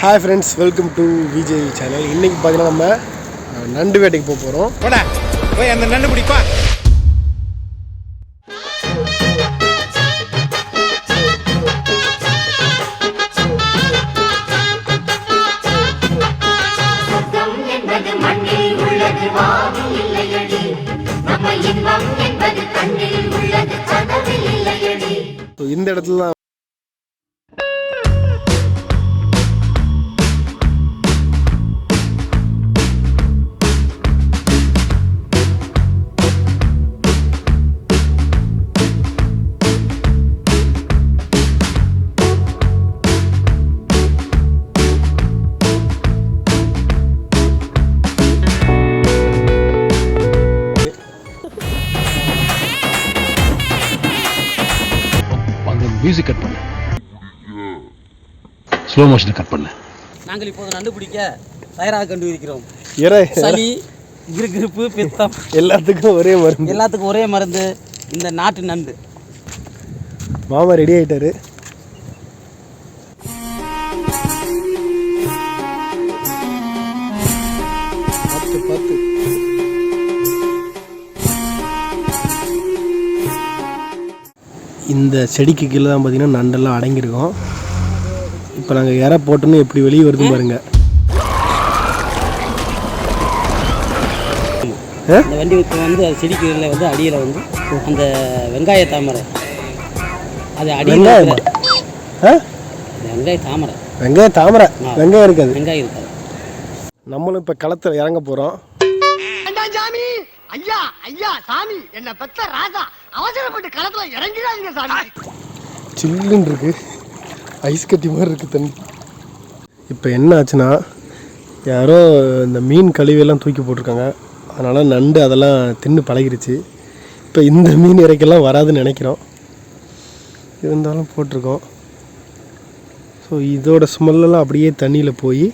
Hi friends welcome to Vijay channel இன்றைக்கி பார்த்தீங்கன்னா நம்ம நண்டு வேட்டைக்கு போக போகிறோம் போய் அந்த நண்டு பிடிப்பா. ஸோ மியூசிக் கட் பண்ணு. ஸ்லோ மோஷன் கட் பண்ணு. நாங்கள் இப்போது நண்டு பிடிக்க தயாராக கண்டு இருக்கிறோம் இறை. சளி கிருகிருப்பு பித்தம். எல்லாத்துக்கும் ஒரே மருந்து. எல்லாத்துக்கும் ஒரே மருந்து இந்த நாட்டு நண்டு. மாமா ரெடி ஆயிட்டாரு. இந்த செடிக்கு கீழே தான் பார்த்தீங்கன்னா நண்டெல்லாம் அடங்கியிருக்கோம். இப்போ நாங்கள் இற போட்டோன்னு எப்படி வெளியே வருது பாருங்க? இந்த வண்டி இப்போ வந்து அது செடிக்கீழில் வந்து அடியில் வந்து அந்த வெங்காய தாமரை. அது அடியில் வெங்காய தாமரை. வெங்காயம் தாமரை. வெங்காயம் இருக்காது. வெங்காயம் இருக்காது. நம்மளும் இப்போ களத்தில் இறங்க போகிறோம் சாமி ஐயா ஐயா சாமி. என்ன பெத்த ராஜா. அவசரப்பட்டு களத்துல இறங்கிடாதீங்க சாமி. சில்லுன்னு இருக்கு ஐஸ் கட்டி மாதிரி இருக்கு தண்ணி. இப்போ என்ன ஆச்சுன்னா யாரோ இந்த மீன் கழிவெல்லாம் தூக்கி போட்டிருக்காங்க. அதனால் நண்டு அதெல்லாம் தின்னு பழகிருச்சு. இப்போ இந்த மீன் இறைக்கெல்லாம் வராதுன்னு நினைக்கிறோம். இருந்தாலும் போட்டிருக்கோம். ஸோ இதோட ஸ்மெல்லாம் அப்படியே தண்ணியில் போய்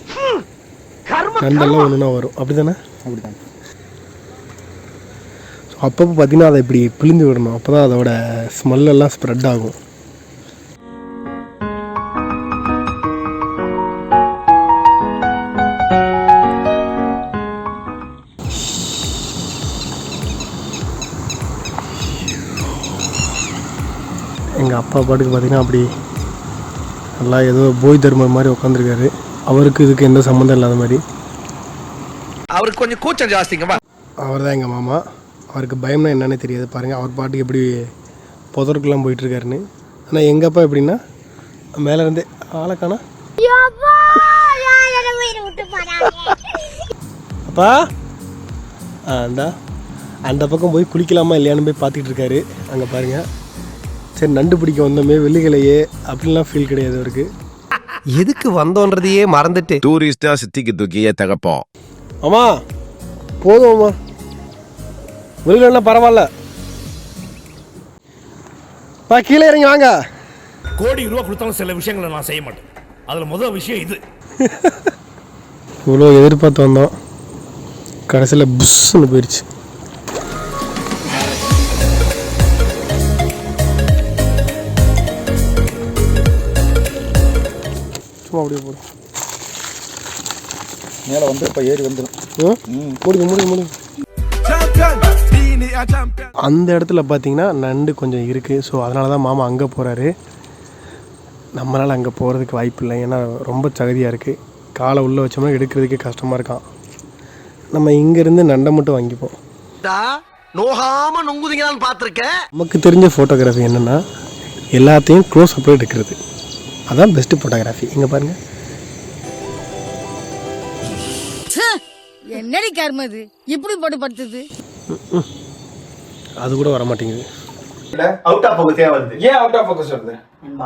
நண்டெல்லாம் ஒன்றுனா வரும். அப்படி தானே அப்படிதான். ஸோ அப்பப்போ பார்த்தீங்கன்னா அதை இப்படி பிழிந்து விடணும். அப்போ தான் அதோட ஸ்மெல்லெல்லாம் ஸ்ப்ரெட் ஆகும். எங்கள் அப்பா பாட்டுக்கு பார்த்தீங்கன்னா அப்படி நல்லா ஏதோ போய் தர்மர் மாதிரி உட்காந்துருக்காரு அவருக்கு இதுக்கு எந்த சம்மந்தம் இல்லாத மாதிரி. அவருக்கு கொஞ்சம் கூச்சம் ஜாஸ்திங்கம்மா அவர் தான் எங்கள் மாமா. அவருக்கு பயம்னா என்னன்னே தெரியாது. பாருங்கள் அவர் பாட்டுக்கு எப்படி புதருக்குலாம் போயிட்டுருக்காருன்னு. ஆனால் எங்கள் அப்பா எப்படின்னா மேலே இருந்தே ஆளை காணா. அப்பா! ஆ அந்தா அந்த பக்கம் போய் குளிக்கலாமா இல்லையான்னு போய் பார்த்துக்கிட்டு இருக்காரு அங்கே பாருங்கள் சரி நண்டு பிடிக்க வந்தோமே வெள்ளிகளையே அப்படின்லாம் ஃபீல் கிடையாது அவருக்கு. எதுக்கு வந்தோன்றதையே மறந்துட்டு டூரிஸ்டா சித்திக்கு தூக்கியே தகப்போம். அம்மா போதும் அம்மா. வெளியிலன்னா பரவாயில்ல. பா கீழே இறங்கி வாங்க. கோடி ரூபா கொடுத்தாலும் சில விஷயங்களை நான் செய்ய மாட்டேன். அதுல முதல் விஷயம் இது. இவ்வளோ எதிர்பார்த்து வந்தோம். கடைசியில் புஷ்ஷுன்னு போயிடுச்சு சும்மா அப்படியே போடும் மேலே வந்து இப்போ ஏறி வந்துடும் முடிங்க முடிங்க முடிங்க அந்த இடத்துல பார்த்தீங்கன்னா நண்டு கொஞ்சம் இருக்குது ஸோ அதனால தான் மாமா அங்கே போகிறாரு நம்மளால் அங்கே போகிறதுக்கு வாய்ப்பு இல்லை. ஏன்னா ரொம்ப சகதியாக இருக்குது காலை உள்ளே வச்சோம்னா எடுக்கிறதுக்கே கஷ்டமாக இருக்கான். நம்ம இங்கேருந்து நண்டை மட்டும் வாங்கிப்போம். நோகாம நொங்குதீங்களான்னு பாத்திருக்கேன் நமக்கு தெரிஞ்ச ஃபோட்டோகிராஃபி என்னென்னா எல்லாத்தையும் க்ளோஸ் அப்பில் எடுக்கிறது. அதான் பெஸ்ட்டு ஃபோட்டோகிராஃபி இங்கே பாருங்கள் என்னடி கர்மம் இது? இப்படி போட்டு படுத்துது? அது கூட வர மாட்டேங்குது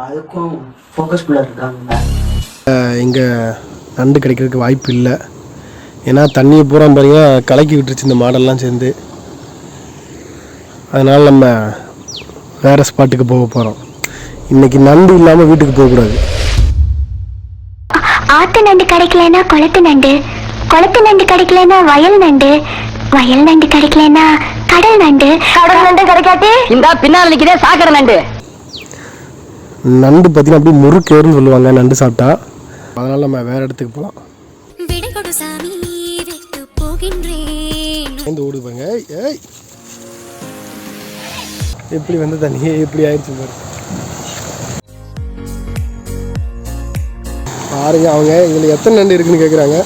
அதுக்கும் ஃபோக்கஸ்குள்ளே இருக்காங்க இங்கே நண்டு கிடைக்கிறதுக்கு வாய்ப்பு இல்லை. ஏன்னா தண்ணியை பூரா பாருங்கன்னா கலக்கி விட்டுருச்சு இந்த மாடெல்லாம் சேர்ந்து. அதனால் நம்ம வேறு ஸ்பாட்டுக்கு போக போகிறோம் இன்றைக்கி நண்டு இல்லாமல் வீட்டுக்கு போகக்கூடாது ஆத்து நண்டு கிடைக்கலனா குளத்து நண்டு குளத்து நண்டு கிடைக்கலனா வயல் நண்டு வயல் நண்டு கிடைக்கலனா கடல் நண்டு. கடல் நண்டு கிடைக்காட்டி? இந்த பின்னால் நிக்கிறே சாக்கடை நண்டு. நண்டு பார்த்தீங்கன்னா அப்படியே முறுக்கேறுன்னு சொல்லுவாங்க நண்டு சாப்பிட்டா. அதனால் நம்ம வேறு இடத்துக்கு போகலாம் விடை கொடு சாமி விட்டு போகின்றேன். சேர்ந்து ஓடுவாங்க ஏய். எப்படி வந்த தண்ணி? எப்படி ஆயிடுச்சு பாரு. பாருங்க அவங்க இதில் எத்தனை நண்டு இருக்குன்னு கேட்குறாங்க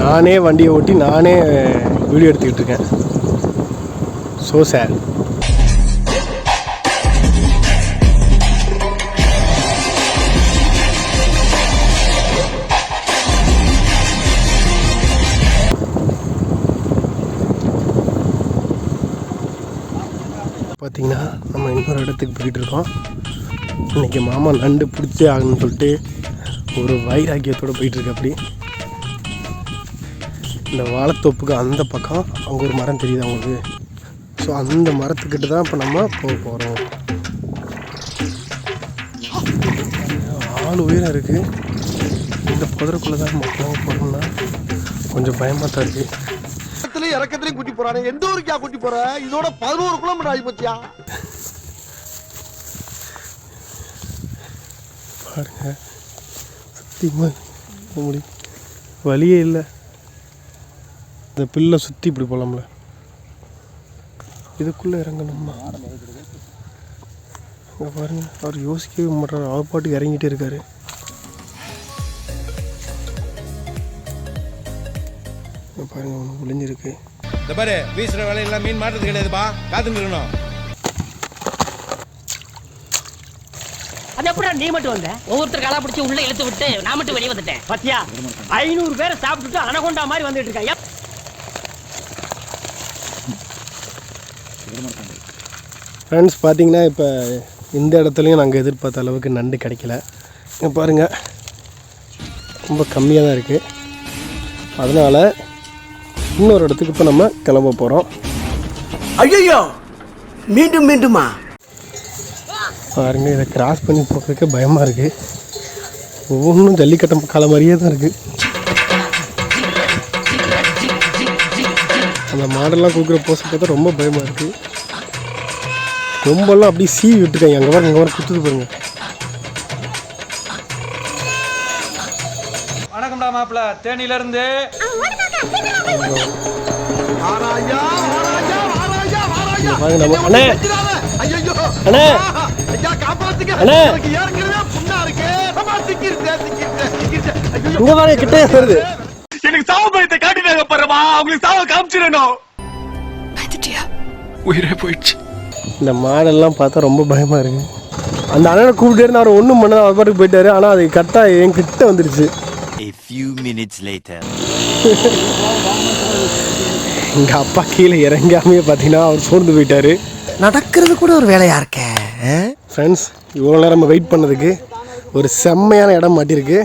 நானே வண்டியை ஓட்டி நானே வீடியோ எடுத்துக்கிட்டு இருக்கேன். ஸோ சேட் பார்த்தீங்கன்னா நம்ம இன்னொரு இடத்துக்கு போயிட்டு இருக்கோம். இன்னைக்கு மாமா நண்டு பிடிச்சே ஆகணும்னு சொல்லிட்டு ஒரு வைராக்கியத்தோடு போயிட்டுருக்கு அப்படி. இந்த வாழைத்தோப்புக்கு அந்த பக்கம் அங்கே ஒரு மரம் தெரியுது அவங்களுக்கு ஸோ அந்த மரத்துக்கிட்ட தான் இப்போ நம்ம போக போகிறோம் ஆள் உயரம் இருக்குது இந்த புதருக்குள்ளே தான் நம்ம போக போகிறோம்னா கொஞ்சம் பயமாக தான் இருக்குது இறக்கத்திலையும் கூட்டி போறானே. எந்த ஊருக்கா கூட்டி போற? இதோட பதினோரு கிலோமீட்டர் ஆகி போச்சியா? பாருங்க. முடியும் வழியே இல்லை. இந்த பில்லை சுற்றி இப்படி போகலாம்ல இதுக்குள்ளே இறங்கணுமா? இங்க பாருங்க அவர் யோசிக்கவே மாட்டார் அவர் பாட்டுக்கு இறங்கிட்டே இருக்காரு. இங்க பாருங்க ஒன்று ஒளிஞ்சிருக்கு. இந்த பாரு வீசுற வேலையெல்லாம் மீன் மாட்டுறது கிடையாதுப்பா. காத்து நிற்கணும் அது எப்படி நீ மட்டும் வந்த? ஒவ்வொருத்தர் காலா பிடிச்சி உள்ள இழுத்து விட்டு நான் மட்டும் வெளியே வந்துட்டேன். பத்தியா? ஐநூறு பேரை சாப்பிட்டுட்டு அனகொண்டா மாதிரி வந்துட்டு இருக்கான். ஃப்ரெண்ட்ஸ் பார்த்தீங்கன்னா இப்போ இந்த இடத்துலையும் நாங்கள் எதிர்பார்த்த அளவுக்கு நண்டு கிடைக்கல. இங்க பாருங்கள் ரொம்ப கம்மியாக தான் இருக்குது அதனால் இன்னொரு இடத்துக்கு இப்போ நம்ம கிளம்ப போகிறோம் ஐயோ மீண்டும் மீண்டுமா? பாருங்க இதை கிராஸ் பண்ணி போகிறதுக்கு பயமாக இருக்குது ஒவ்வொன்றும் ஜல்லிக்கட்டு காலை மாதிரியே தான் இருக்குது அந்த மாடெல்லாம் கொடுக்குற போஸை பார்த்தா ரொம்ப பயமாக இருக்குது ரொம்பலாம் அப்படியே சீவி விட்டுருக்காங்க. அங்கே பாருங்க அங்கே பாருங்க குத்துது பாருங்க. வணக்கம்டா மாப்பிள்ள தேனியில இருந்து ஆராயா ஆராயா ஆராயா ஆராயா இங்க பாருங்க நம்ம அண்ணே. ஐயோ அண்ணே. ஐயா காப்பாத்துங்க. அண்ணே. எனக்கு ஏற்கனவே புண்ணா இருக்கு. அம்மா திக்கிருச்சே திக்கிருச்சே திக்கிருச்சே ஐயோ இங்கே பாருங்க கிட்டே வருது. எனக்கு சாவு பயத்தை காட்டினாங்க பாருமா அவங்களுக்கு சாவ காமிச்சிடணும். உயிரே போயிடுச்சு. இந்த மாடெல்லாம் பார்த்தா ரொம்ப பயமாக இருக்குது அந்த அண்ணனை கூப்பிட்டே இருந்து அவர் ஒன்றும் பண்ண அவர் பாட்டுக்கு போயிட்டாரு. ஆனால் அது கரெக்டாக என் கிட்ட வந்துருச்சு. A few minutes later. எங்கள் அப்பா கீழே இறங்காமே பார்த்தீங்கன்னா அவர் சோர்ந்து போயிட்டாரு. நடக்கிறது கூட ஒரு வேலையா இருக்கே? ஃப்ரெண்ட்ஸ் இவ்வளோ நேரம் நம்ம வெயிட் பண்ணதுக்கு ஒரு செம்மையான இடம் மாட்டியிருக்கு.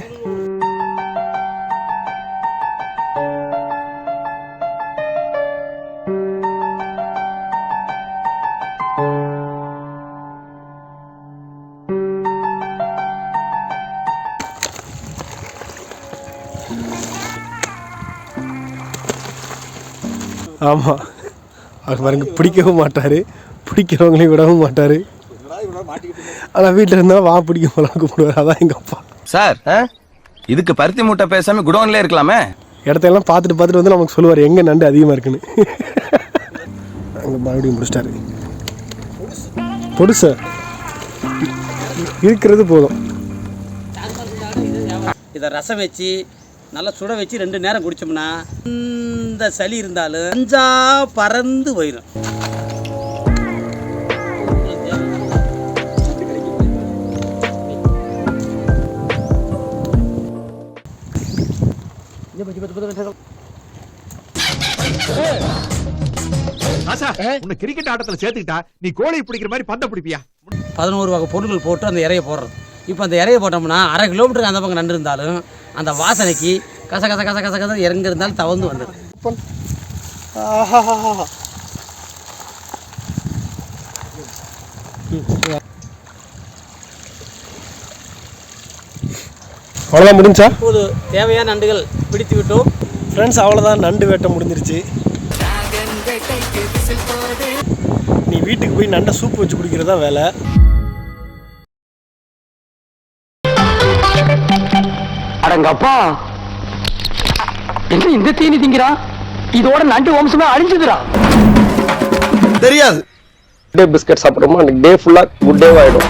ஆமாம் அவர் பாருங்க பிடிக்கவும் மாட்டார். பிடிக்கிறவங்களையும் விடவும் மாட்டார். ஆனால் வீட்டில் இருந்தால் வா பிடிக்க போலாம் கூப்பிடுவார். அதான் எங்கள் அப்பா. சார் இதுக்கு பருத்தி மூட்டை பேசாம குடோன்ல இருக்கலாமே? இடத்தையெல்லாம் பார்த்துட்டு பார்த்துட்டு வந்து நமக்கு சொல்லுவார் எங்கே நண்டு அதிகமாக இருக்குன்னு? அங்கே மறுபடியும் முடிச்சிட்டாரு. பொடு சார் இருக்கிறது போதும். இதை ரசம் வச்சு நல்லா சுட வச்சு ரெண்டு நேரம் குடிச்சோம்னா இந்த சளி இருந்தாலும் அஞ்சா பறந்து போயிடும் கிரிக்கெட் ஆட்டத்துல சேர்த்துக்கிட்டா நீ கோழி பிடிக்கிற மாதிரி பந்த பிடிப்பியா? பதினோரு வகை பொருட்கள் போட்டு அந்த இறையை போடுறது. இப்போ அந்த இறையை போட்டோம்னா அரை கிலோமீட்டருக்கு அந்த பக்கம் நண்டு இருந்தாலும் அந்த வாசனைக்கு கச கச கச கச கச எங்க இருந்தாலும் தவந்து வந்துடும் அவ்வளோதான் முடிஞ்சா? இப்போது தேவையான நண்டுகள் பிடித்து விட்டோம் ஃப்ரெண்ட்ஸ் அவ்வளோதான் நண்டு வேட்டை முடிஞ்சிருச்சு. நீ வீட்டுக்கு போய் நண்டை சூப் வச்சு குடிக்கிறதா வேலை? அடங்கப்பா என்ன இந்த தீனி திங்கிறா? இதோட நண்டு வம்சமே அழிஞ்சுதுடா. தெரியாது. டே பிஸ்கட் சாப்பிட்றோமா? அன்றைக்கி டே ஃபுல்லாக குட் டேவாகிடும்